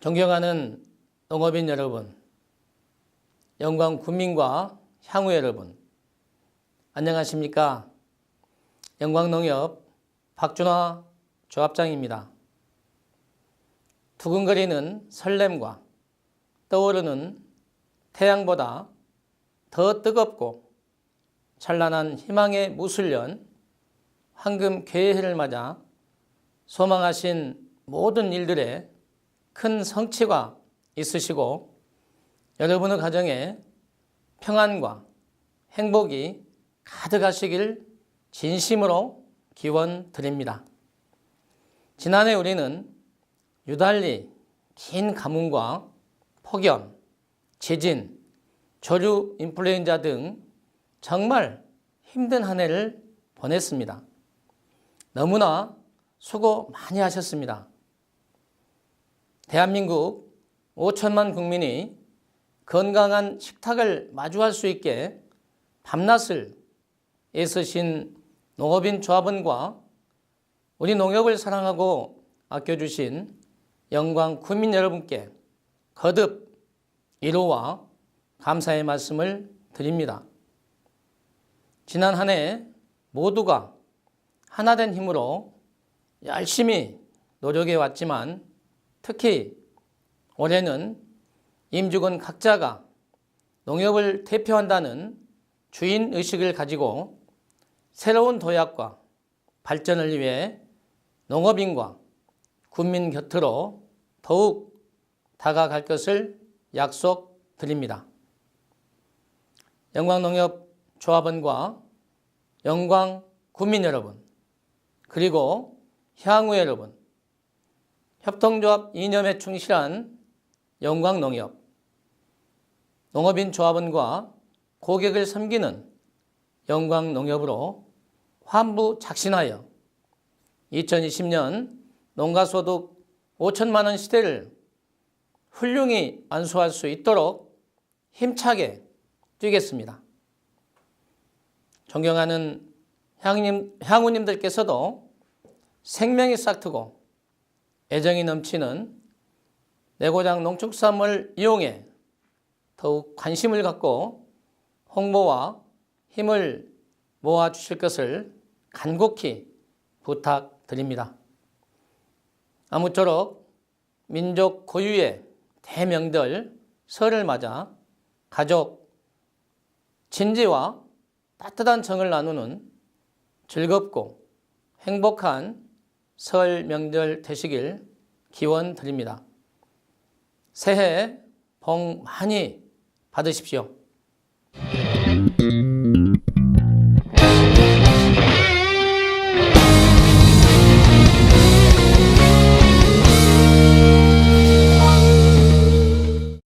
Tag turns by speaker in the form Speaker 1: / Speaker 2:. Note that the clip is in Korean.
Speaker 1: 존경하는 농업인 여러분, 영광 국민과 향후 여러분, 안녕하십니까? 영광농협 박준화 조합장입니다. 두근거리는 설렘과 떠오르는 태양보다 더 뜨겁고 찬란한 희망의 무술년 황금 개해를 맞아 소망하신 모든 일들에 큰 성취가 있으시고 여러분의 가정에 평안과 행복이 가득하시길 진심으로 기원 드립니다. 지난해 우리는 유달리 긴 가뭄과 폭염, 지진, 조류 인플루엔자 등 정말 힘든 한 해를 보냈습니다. 너무나 수고 많이 하셨습니다. 대한민국 5천만 국민이 건강한 식탁을 마주할 수 있게 밤낮을 애쓰신 농업인 조합원과 우리 농협을 사랑하고 아껴주신 영광 국민 여러분께 거듭 위로와 감사의 말씀을 드립니다. 지난 한 해 모두가 하나된 힘으로 열심히 노력해 왔지만 특히 올해는 임직원 각자가 농협을 대표한다는 주인 의식을 가지고 새로운 도약과 발전을 위해 농업인과 국민 곁으로 더욱 다가갈 것을 약속드립니다. 영광농협 조합원과 영광 국민 여러분, 그리고 향후 여러분, 협동조합 이념에 충실한 영광농협, 농업인 조합원과 고객을 섬기는 영광농협으로 환부 작신하여 2020년 농가소득 5천만 원 시대를 훌륭히 안수할 수 있도록 힘차게 뛰겠습니다. 존경하는 향님, 향우님들께서도 생명이 싹트고 애정이 넘치는 내고장 농축산물 이용에 더욱 관심을 갖고 홍보와 힘을 모아 주실 것을 간곡히 부탁 드립니다. 아무쪼록 민족 고유의 대명절 설을 맞아 가족, 친지와 따뜻한 정을 나누는 즐겁고 행복한 설 명절 되시길 기원 드립니다. 새해 복 많이 받으십시오.